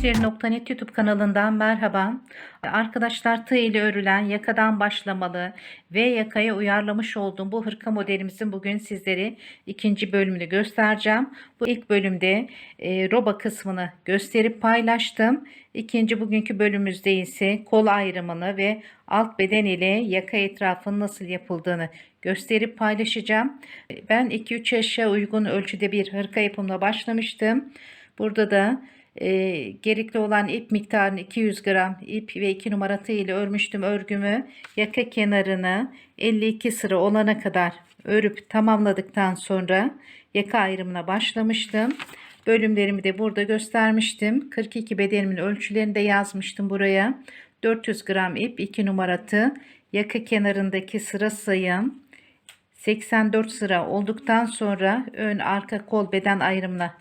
İşleri.net YouTube kanalından merhaba. Arkadaşlar tığ ile örülen yakadan başlamalı ve yakaya uyarlamış olduğum bu hırka modelimizin bugün sizlere ikinci bölümünü göstereceğim. Bu ilk bölümde e, roba kısmını gösterip paylaştım. İkinci bugünkü bölümümüzde ise kol ayrımını ve alt beden ile yaka etrafının nasıl yapıldığını gösterip paylaşacağım. Ben 2-3 yaşa uygun ölçüde bir hırka yapımına başlamıştım. Burada da e, gerekli olan ip miktarını 200 gram ip ve 2 numara tığ ile örmüştüm örgümü. Yaka kenarını 52 sıra olana kadar örüp tamamladıktan sonra yaka ayrımına başlamıştım. Bölümlerimi de burada göstermiştim. 42 bedenimin ölçülerini de yazmıştım buraya. 400 gram ip 2 numara tığ yaka kenarındaki sıra sayım 84 sıra olduktan sonra ön arka kol beden ayrımına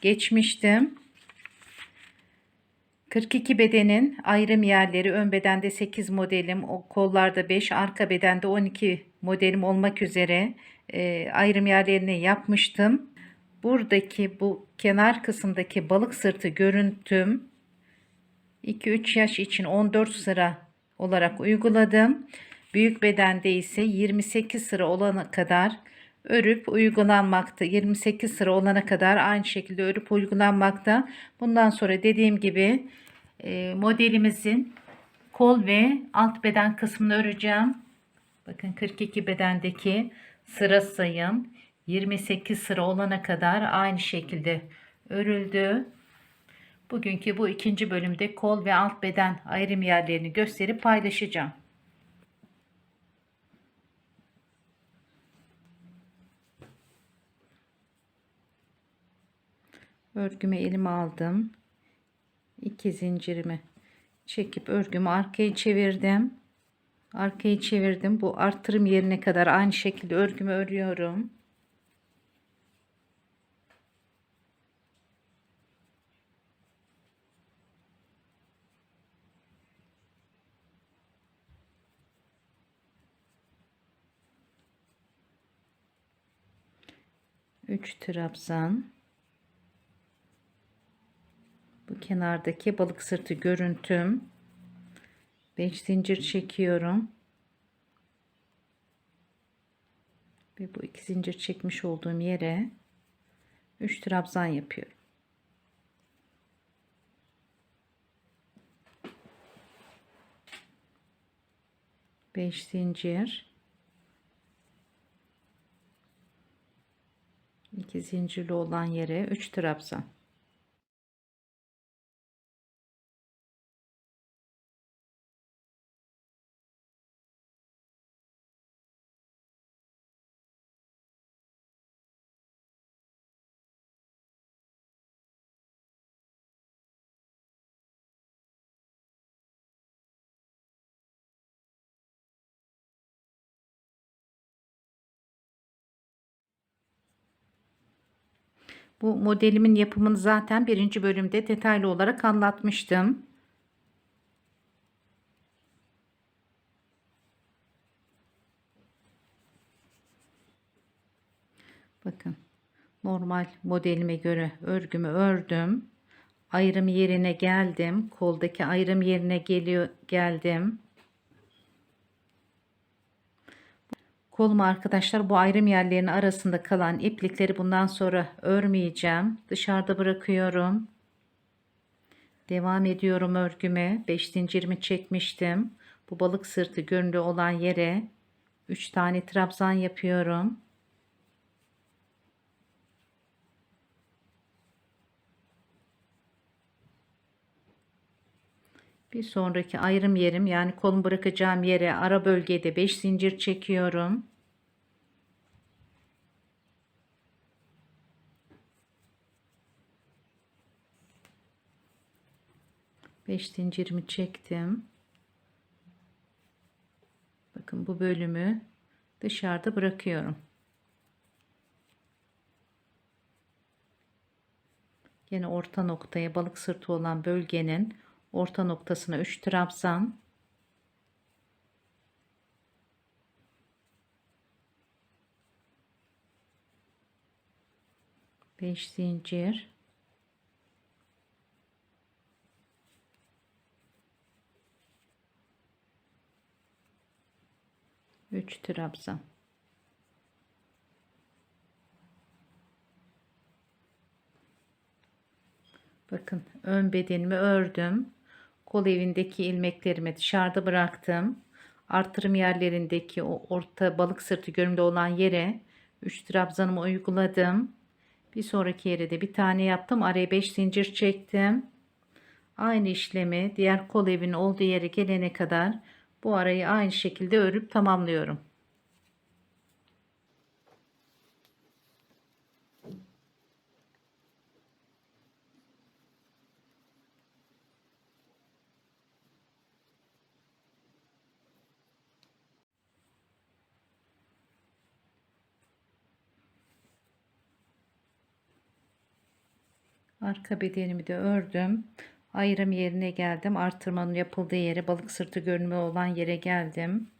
geçmiştim. 42 bedenin ayrım yerleri ön bedende 8 modelim, kollarda 5, arka bedende 12 modelim olmak üzere e, ayrım yerlerini yapmıştım. Buradaki bu kenar kısımdaki balık sırtı görüntüm 2-3 yaş için 14 sıra olarak uyguladım. Büyük bedende ise 28 sıra olana kadar örüp uygulanmakta. 28 sıra olana kadar aynı şekilde örüp uygulanmakta. Bundan sonra dediğim gibi modelimizin kol ve alt beden kısmını öreceğim. Bakın 42 bedendeki sıra sayım 28 sıra olana kadar aynı şekilde örüldü. Bugünkü bu ikinci bölümde kol ve alt beden ayrım yerlerini gösterip paylaşacağım. Örgümü elime aldım. İki zincirimi çekip örgümü arkaya çevirdim. Arkayı çevirdim. Bu arttırım yerine kadar aynı şekilde örgümü örüyorum. Üç trabzan bu kenardaki balık sırtı görüntüm. 5 zincir çekiyorum. Ve bu iki zincir çekmiş olduğum yere 3 trabzan yapıyorum. Beş zincir. İki zincirli olan yere 3 trabzan Bu modelimin yapımını zaten birinci bölümde detaylı olarak anlatmıştım. Bakın normal modelime göre örgümü ördüm. Ayrım yerine geldim. Koldaki ayrım yerine geliyor geldim. Koluma arkadaşlar bu ayrım yerlerinin arasında kalan iplikleri bundan sonra örmeyeceğim. Dışarıda bırakıyorum. Devam ediyorum örgüme. 5 zincirimi çekmiştim. Bu balık sırtı göründüğü olan yere 3 tane trabzan yapıyorum. Bir sonraki ayrım yerim yani kolum bırakacağım yere ara bölgede 5 zincir çekiyorum. Beş zincirimi çektim. Bakın bu bölümü dışarıda bırakıyorum. Yine orta noktaya balık sırtı olan bölgenin Orta noktasına 3 trabzan. Beş zincir. Üç trabzan. Bakın ön bedenimi ördüm. Kol evindeki ilmeklerimi dışarıda bıraktım. Artırım yerlerindeki o orta balık sırtı görünümde olan yere 3 trabzanımı uyguladım. Bir sonraki yere de bir tane yaptım. Araya 5 zincir çektim. Aynı işlemi diğer kol evinin olduğu yere gelene kadar bu arayı aynı şekilde örüp tamamlıyorum. Arka bedenimi de ördüm. Ayrım yerine geldim. Artırmanın yapıldığı yere balık sırtı görünümü olan yere geldim.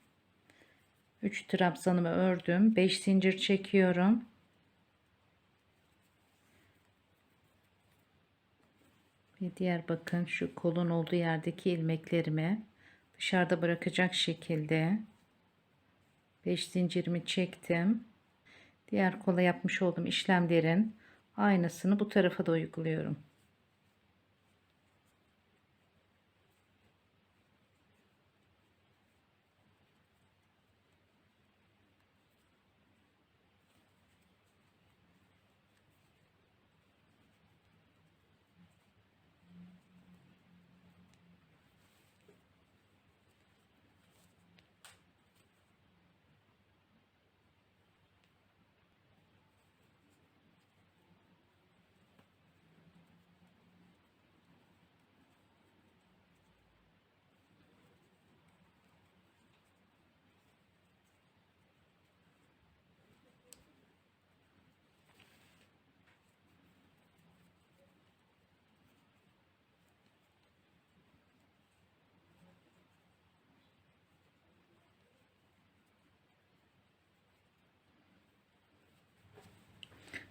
3 trabzanımı ördüm. 5 zincir çekiyorum. Bir diğer bakın şu kolun olduğu yerdeki ilmeklerimi dışarıda bırakacak şekilde 5 zincirimi çektim. Diğer kola yapmış olduğum işlemlerin aynısını bu tarafa da uyguluyorum.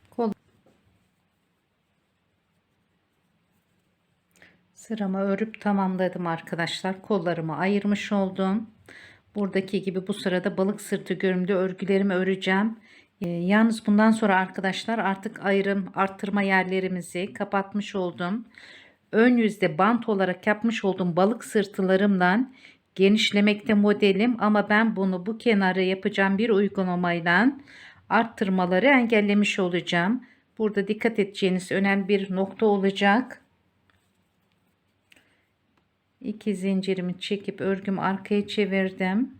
Kol Sıramı örüp tamamladım arkadaşlar. Kollarımı ayırmış oldum. Buradaki gibi bu sırada balık sırtı görümlü örgülerimi öreceğim. Ee, yalnız bundan sonra arkadaşlar artık ayrım arttırma yerlerimizi kapatmış oldum. Ön yüzde bant olarak yapmış olduğum balık sırtılarımdan genişlemekte modelim ama ben bunu bu kenara yapacağım bir uygulamayla arttırmaları engellemiş olacağım. Burada dikkat edeceğiniz önemli bir nokta olacak. 2 zincirimi çekip örgümü arkaya çevirdim.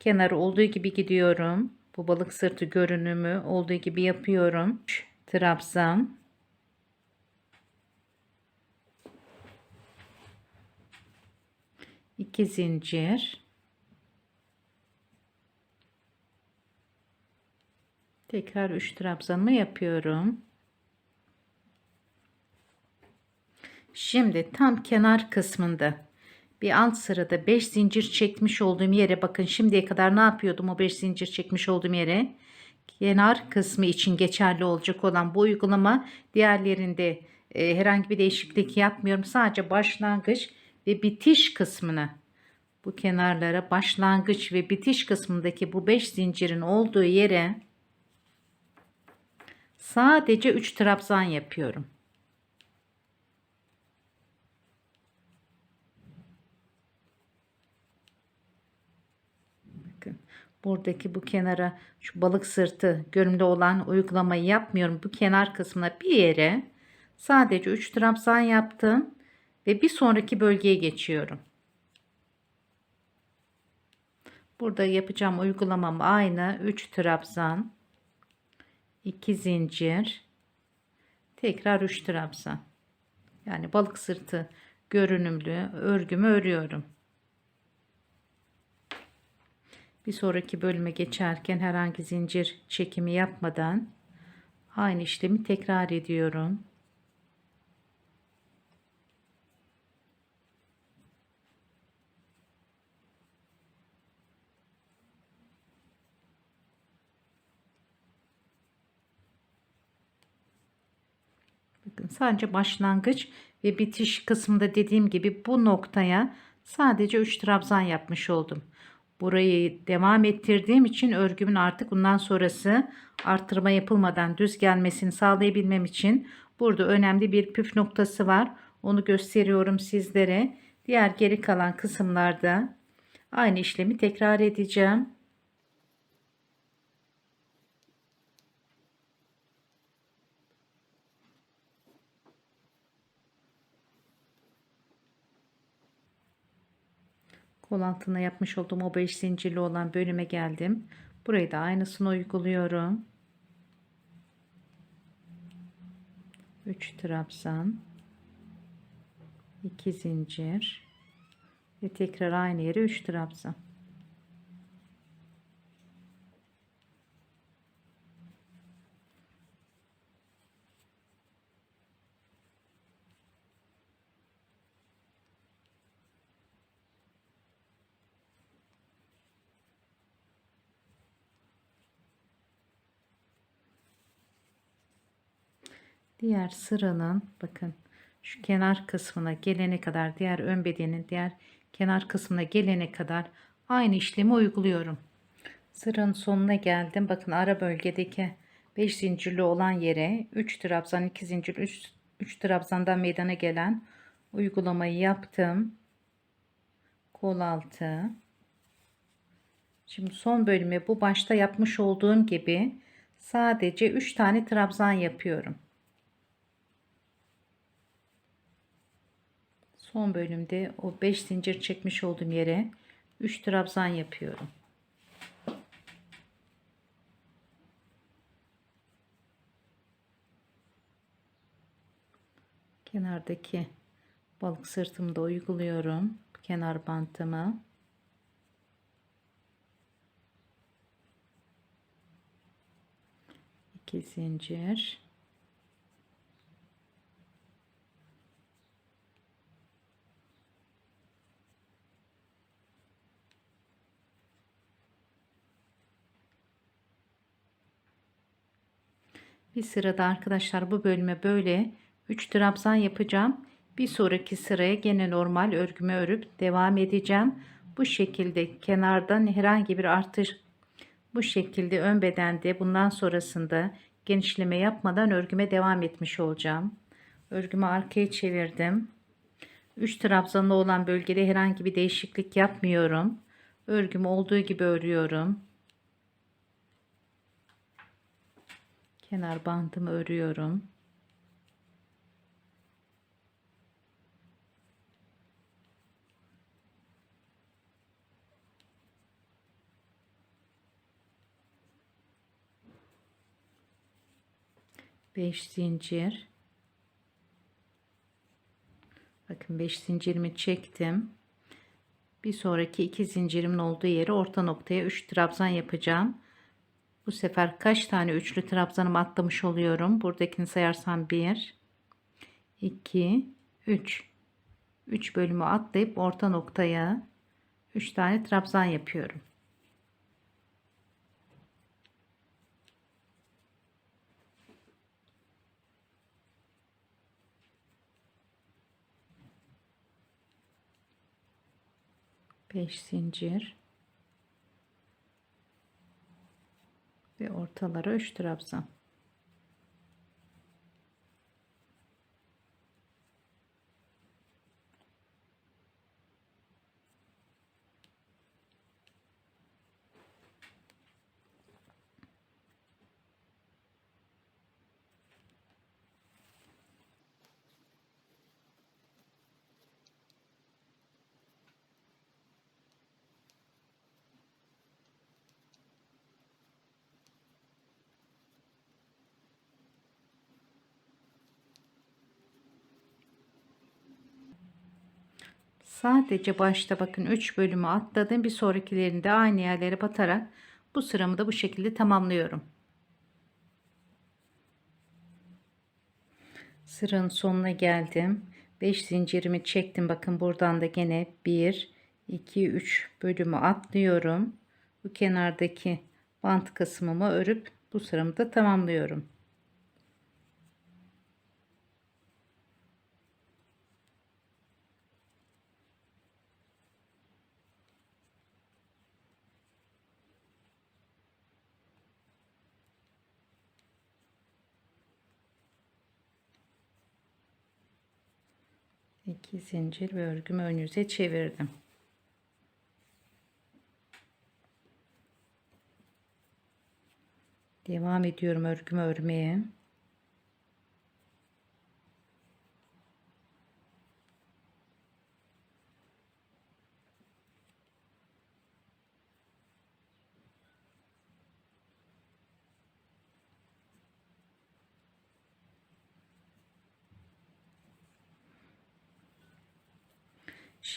Kenarı olduğu gibi gidiyorum. Bu balık sırtı görünümü olduğu gibi yapıyorum. Trabzan. iki zincir. Tekrar 3 trabzanımı yapıyorum. Şimdi tam kenar kısmında. Bir alt sırada 5 zincir çekmiş olduğum yere bakın şimdiye kadar ne yapıyordum o 5 zincir çekmiş olduğum yere? Kenar kısmı için geçerli olacak olan bu uygulama. Diğerlerinde e, herhangi bir değişiklik yapmıyorum. Sadece başlangıç ve bitiş kısmını. Bu kenarlara başlangıç ve bitiş kısmındaki bu 5 zincirin olduğu yere sadece 3 trabzan yapıyorum. Bakın buradaki bu kenara şu balık sırtı görünümde olan uygulamayı yapmıyorum. Bu kenar kısmına bir yere sadece 3 trabzan yaptım ve bir sonraki bölgeye geçiyorum. Burada yapacağım uygulamam aynı. 3 trabzan, 2 zincir, tekrar 3 trabzan. Yani balık sırtı görünümlü örgümü örüyorum. Bir sonraki bölüme geçerken herhangi zincir çekimi yapmadan aynı işlemi tekrar ediyorum. Bakın sadece başlangıç ve bitiş kısmında dediğim gibi bu noktaya sadece 3 trabzan yapmış oldum. Burayı devam ettirdiğim için örgümün artık bundan sonrası arttırma yapılmadan düz gelmesini sağlayabilmem için burada önemli bir püf noktası var. Onu gösteriyorum sizlere. Diğer geri kalan kısımlarda aynı işlemi tekrar edeceğim. Kol altına yapmış olduğum o 5 zincirli olan bölüme geldim. Burayı da aynısını uyguluyorum. 3 trabzan 2 zincir ve tekrar aynı yere 3 trabzan. Diğer sıranın bakın şu kenar kısmına gelene kadar diğer ön bedenin diğer kenar kısmına gelene kadar aynı işlemi uyguluyorum. Sıranın sonuna geldim. Bakın ara bölgedeki 5 zincirli olan yere 3 trabzan 2 zincir 3, 3 trabzandan meydana gelen uygulamayı yaptım. Kol altı. Şimdi son bölümü bu başta yapmış olduğum gibi sadece 3 tane trabzan yapıyorum. Son bölümde o 5 zincir çekmiş olduğum yere 3 trabzan yapıyorum. Kenardaki balık sırtımda uyguluyorum. Kenar bantımı. iki zincir Bir sırada arkadaşlar bu bölüme böyle 3 trabzan yapacağım. Bir sonraki sıraya gene normal örgümü örüp devam edeceğim. Bu şekilde kenardan herhangi bir artış bu şekilde ön bedende bundan sonrasında genişleme yapmadan örgüme devam etmiş olacağım. Örgümü arkaya çevirdim. 3 trabzanlı olan bölgede herhangi bir değişiklik yapmıyorum. Örgümü olduğu gibi örüyorum. Kenar bandımı örüyorum. Beş zincir. Bakın beş zincirimi çektim. Bir sonraki iki zincirimin olduğu yere orta noktaya 3 trabzan yapacağım. Bu sefer kaç tane üçlü trabzanımı atlamış oluyorum. Buradakini sayarsam 1, 2, 3. 3 bölümü atlayıp orta noktaya 3 tane trabzan yapıyorum. Beş zincir ve ortalara 3 trabzan. Sadece başta bakın 3 bölümü atladım. Bir sonrakilerinde aynı yerlere batarak bu sıramı da bu şekilde tamamlıyorum. Sıranın sonuna geldim. 5 zincirimi çektim. Bakın buradan da gene 1 2 3 bölümü atlıyorum. Bu kenardaki bant kısmımı örüp bu sıramı da tamamlıyorum. 2 zincir ve örgümü ön yüze çevirdim. Devam ediyorum örgümü örmeye.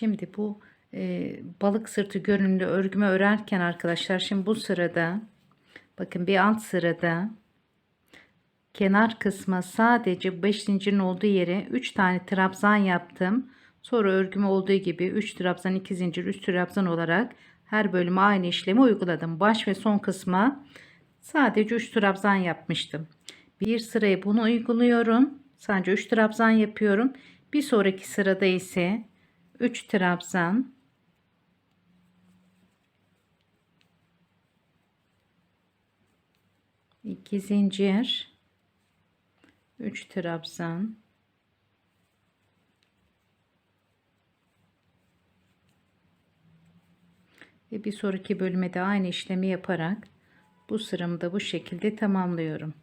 Şimdi bu e, balık sırtı görünümlü örgümü örerken arkadaşlar şimdi bu sırada bakın bir alt sırada kenar kısma sadece 5 zincirin olduğu yere 3 tane trabzan yaptım. Sonra örgümü olduğu gibi 3 trabzan 2 zincir 3 trabzan olarak her bölüme aynı işlemi uyguladım. Baş ve son kısma sadece 3 trabzan yapmıştım. Bir sırayı bunu uyguluyorum. Sadece 3 trabzan yapıyorum. Bir sonraki sırada ise 3 trabzan. İki zincir. 3 trabzan. Ve bir sonraki bölüme de aynı işlemi yaparak bu sıramı da bu şekilde tamamlıyorum.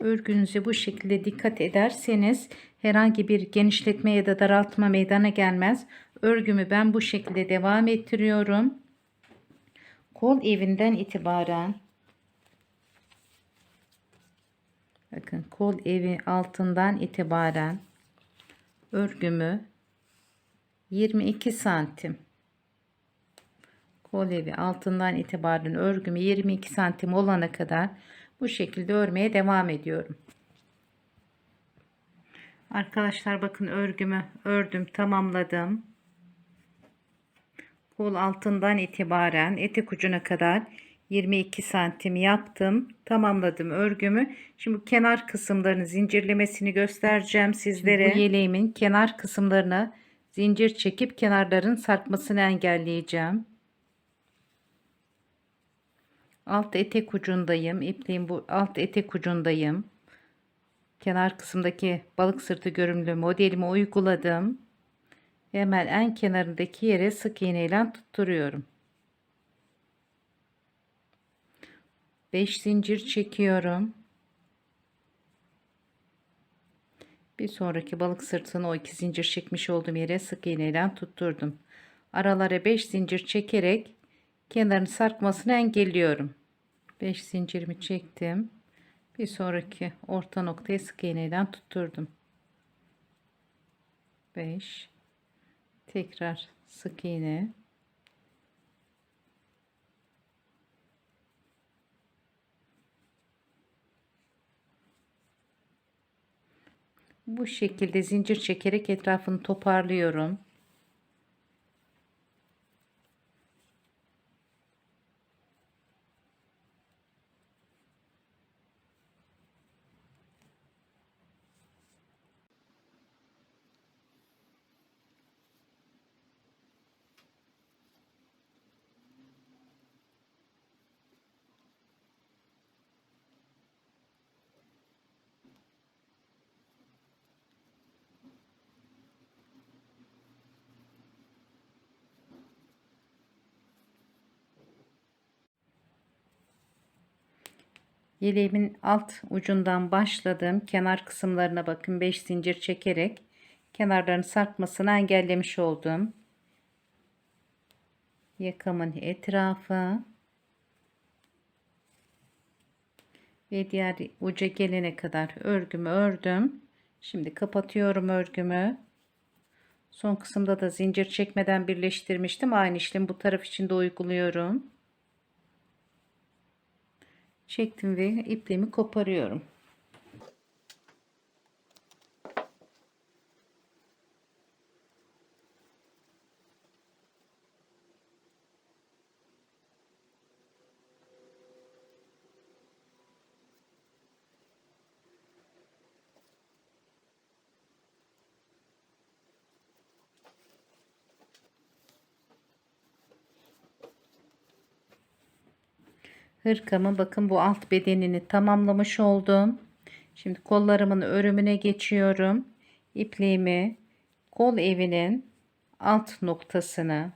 Örgünüze bu şekilde dikkat ederseniz herhangi bir genişletme ya da daraltma meydana gelmez. Örgümü ben bu şekilde devam ettiriyorum. Kol evinden itibaren bakın kol evi altından itibaren örgümü 22 santim kol evi altından itibaren örgümü 22 santim olana kadar bu şekilde örmeye devam ediyorum. Arkadaşlar bakın örgümü ördüm tamamladım. Kol altından itibaren etek ucuna kadar 22 santim yaptım. Tamamladım örgümü. Şimdi kenar kısımlarını zincirlemesini göstereceğim sizlere. Şimdi bu yeleğimin kenar kısımlarına zincir çekip kenarların sarkmasını engelleyeceğim alt etek ucundayım. İpliğin bu alt etek ucundayım. Kenar kısımdaki balık sırtı görünümlü modelimi uyguladım. Hemen en kenarındaki yere sık iğne ile tutturuyorum. 5 zincir çekiyorum. Bir sonraki balık sırtını o iki zincir çekmiş olduğum yere sık iğne ile tutturdum. Aralara 5 zincir çekerek kenarın sarkmasını engelliyorum. 5 zincirimi çektim. Bir sonraki orta noktayı sık iğneden tutturdum. 5 tekrar sık iğne bu şekilde zincir çekerek etrafını toparlıyorum. Yeleğimin alt ucundan başladım. Kenar kısımlarına bakın 5 zincir çekerek kenarların sarkmasını engellemiş oldum. Yakamın etrafı ve diğer uca gelene kadar örgümü ördüm. Şimdi kapatıyorum örgümü. Son kısımda da zincir çekmeden birleştirmiştim. Aynı işlemi bu taraf için de uyguluyorum çektim ve ipliğimi koparıyorum. Hırkamın bakın bu alt bedenini tamamlamış oldum. Şimdi kollarımın örümüne geçiyorum. İpliğimi kol evinin alt noktasına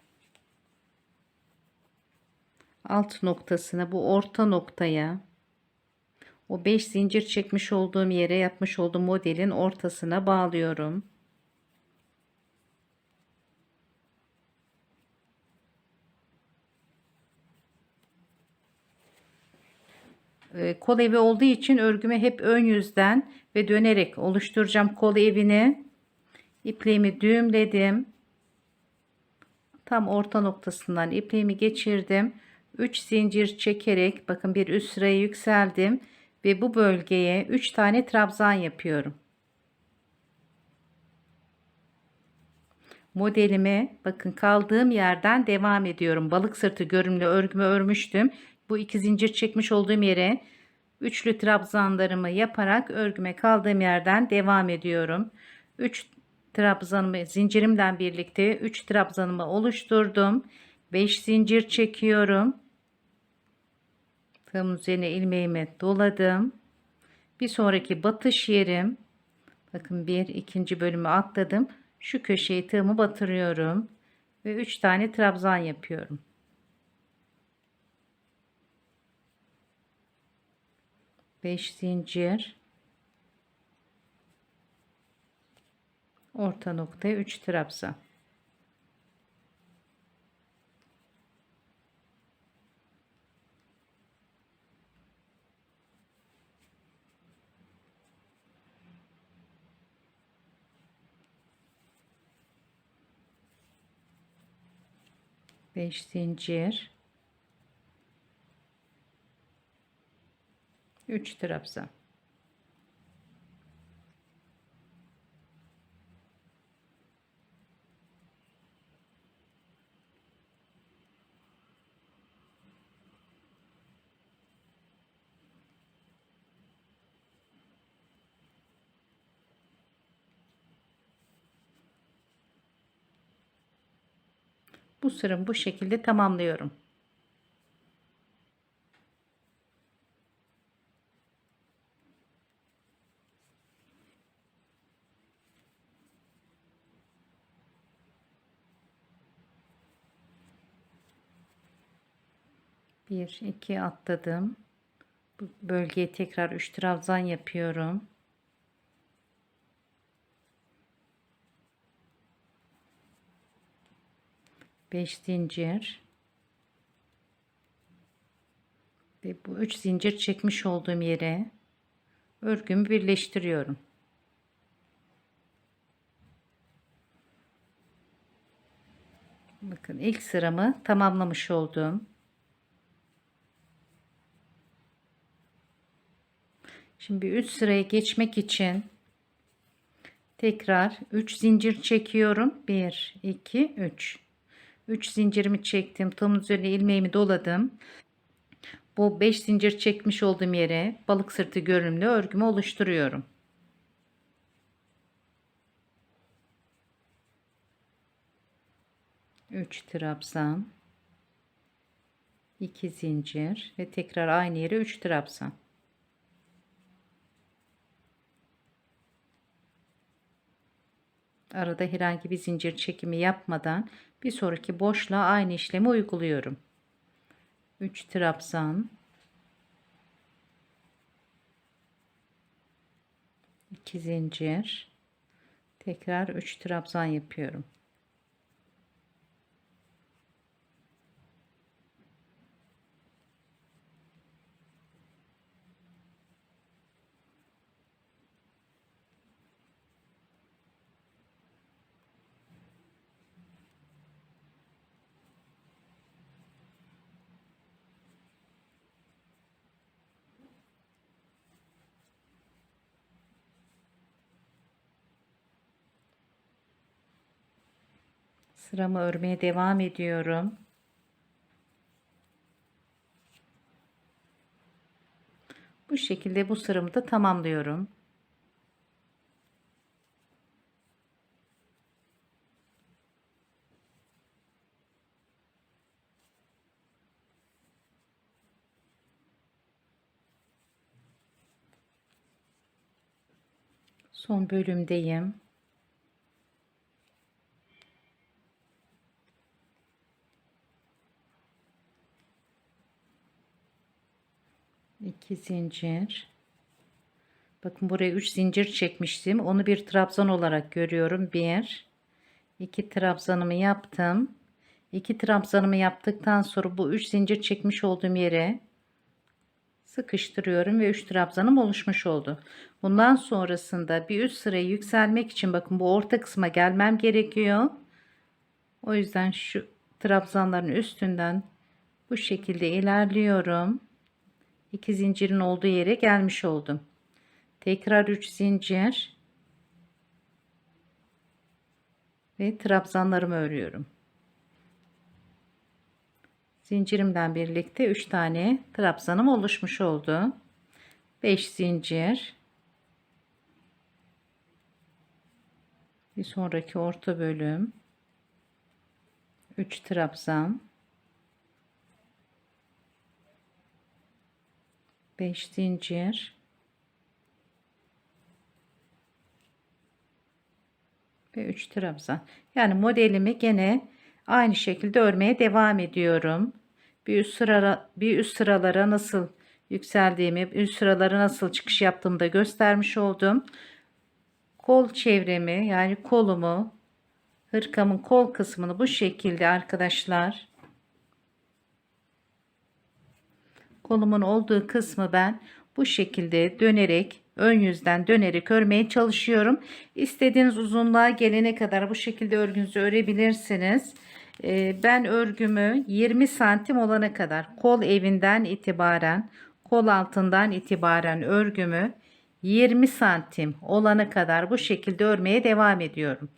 alt noktasına bu orta noktaya o 5 zincir çekmiş olduğum yere yapmış olduğum modelin ortasına bağlıyorum. Kol evi olduğu için örgümü hep ön yüzden ve dönerek oluşturacağım kol evini. İpliğimi düğümledim. Tam orta noktasından ipliğimi geçirdim. 3 zincir çekerek bakın bir üst sıraya yükseldim ve bu bölgeye 3 tane trabzan yapıyorum. Modelime bakın kaldığım yerden devam ediyorum. Balık sırtı görünümlü örgümü örmüştüm. Bu iki zincir çekmiş olduğum yere üçlü trabzanlarımı yaparak örgüme kaldığım yerden devam ediyorum. 3 trabzanımı zincirimden birlikte 3 trabzanımı oluşturdum. 5 zincir çekiyorum. Tığım üzerine ilmeğimi doladım. Bir sonraki batış yerim. Bakın bir ikinci bölümü atladım. Şu köşeyi tığımı batırıyorum. Ve 3 tane trabzan yapıyorum. Beş zincir. Orta noktaya 3 trabzan. 5 zincir 3 trabzan Bu sıramı bu şekilde tamamlıyorum. Bir, iki atladım. Bu bölgeye tekrar üç trabzan yapıyorum. 5 zincir ve bu 3 zincir çekmiş olduğum yere örgümü birleştiriyorum. Bakın ilk sıramı tamamlamış oldum. Şimdi üst sıraya geçmek için tekrar 3 zincir çekiyorum. 1 2 3 3 zincirimi çektim. Tığımın üzerine ilmeğimi doladım. Bu 5 zincir çekmiş olduğum yere balık sırtı görünümlü örgümü oluşturuyorum. Üç trabzan, iki zincir ve tekrar aynı yere üç trabzan. Arada herhangi bir zincir çekimi yapmadan bir sonraki boşluğa aynı işlemi uyguluyorum. 3 trabzan 2 zincir tekrar 3 trabzan yapıyorum. Sıramı örmeye devam ediyorum. Bu şekilde bu sıramı da tamamlıyorum. Son bölümdeyim. İki zincir. Bakın buraya 3 zincir çekmiştim. Onu bir trabzan olarak görüyorum. 1 2 trabzanımı yaptım. 2 trabzanımı yaptıktan sonra bu 3 zincir çekmiş olduğum yere sıkıştırıyorum ve 3 trabzanım oluşmuş oldu. Bundan sonrasında bir üst sırayı yükselmek için bakın bu orta kısma gelmem gerekiyor. O yüzden şu trabzanların üstünden bu şekilde ilerliyorum. 2 zincirin olduğu yere gelmiş oldum. Tekrar 3 zincir ve trabzanlarımı örüyorum. Zincirimden birlikte 3 tane trabzanım oluşmuş oldu. 5 zincir. Bir sonraki orta bölüm. 3 trabzan. 5 zincir. ve 3 trabzan. Yani modelimi gene aynı şekilde örmeye devam ediyorum. Bir üst sıra bir üst sıralara nasıl yükseldiğimi, üst sıralara nasıl çıkış yaptığımı da göstermiş oldum. Kol çevremi yani kolumu hırkamın kol kısmını bu şekilde arkadaşlar kolumun olduğu kısmı ben bu şekilde dönerek ön yüzden dönerek örmeye çalışıyorum. İstediğiniz uzunluğa gelene kadar bu şekilde örgünüzü örebilirsiniz. Ee, ben örgümü 20 santim olana kadar kol evinden itibaren kol altından itibaren örgümü 20 santim olana kadar bu şekilde örmeye devam ediyorum.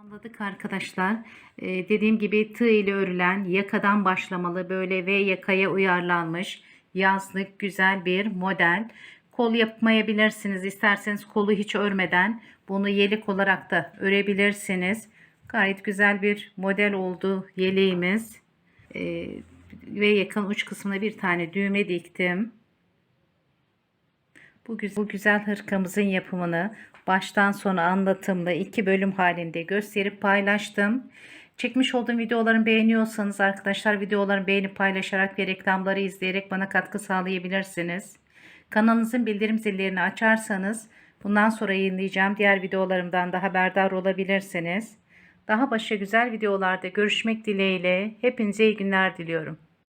Tamamladık arkadaşlar. Ee, dediğim gibi tığ ile örülen yakadan başlamalı böyle ve yakaya uyarlanmış yazlık güzel bir model. Kol yapmayabilirsiniz. İsterseniz kolu hiç örmeden bunu yelek olarak da örebilirsiniz. Gayet güzel bir model oldu yeleğimiz. Ee, ve yakın uç kısmına bir tane düğme diktim. Bu güzel, bu güzel hırkamızın yapımını baştan sona anlatımlı iki bölüm halinde gösterip paylaştım. Çekmiş olduğum videolarımı beğeniyorsanız arkadaşlar videolarımı beğenip paylaşarak ve reklamları izleyerek bana katkı sağlayabilirsiniz. Kanalınızın bildirim zillerini açarsanız bundan sonra yayınlayacağım diğer videolarımdan da haberdar olabilirsiniz. Daha başka güzel videolarda görüşmek dileğiyle hepinize iyi günler diliyorum.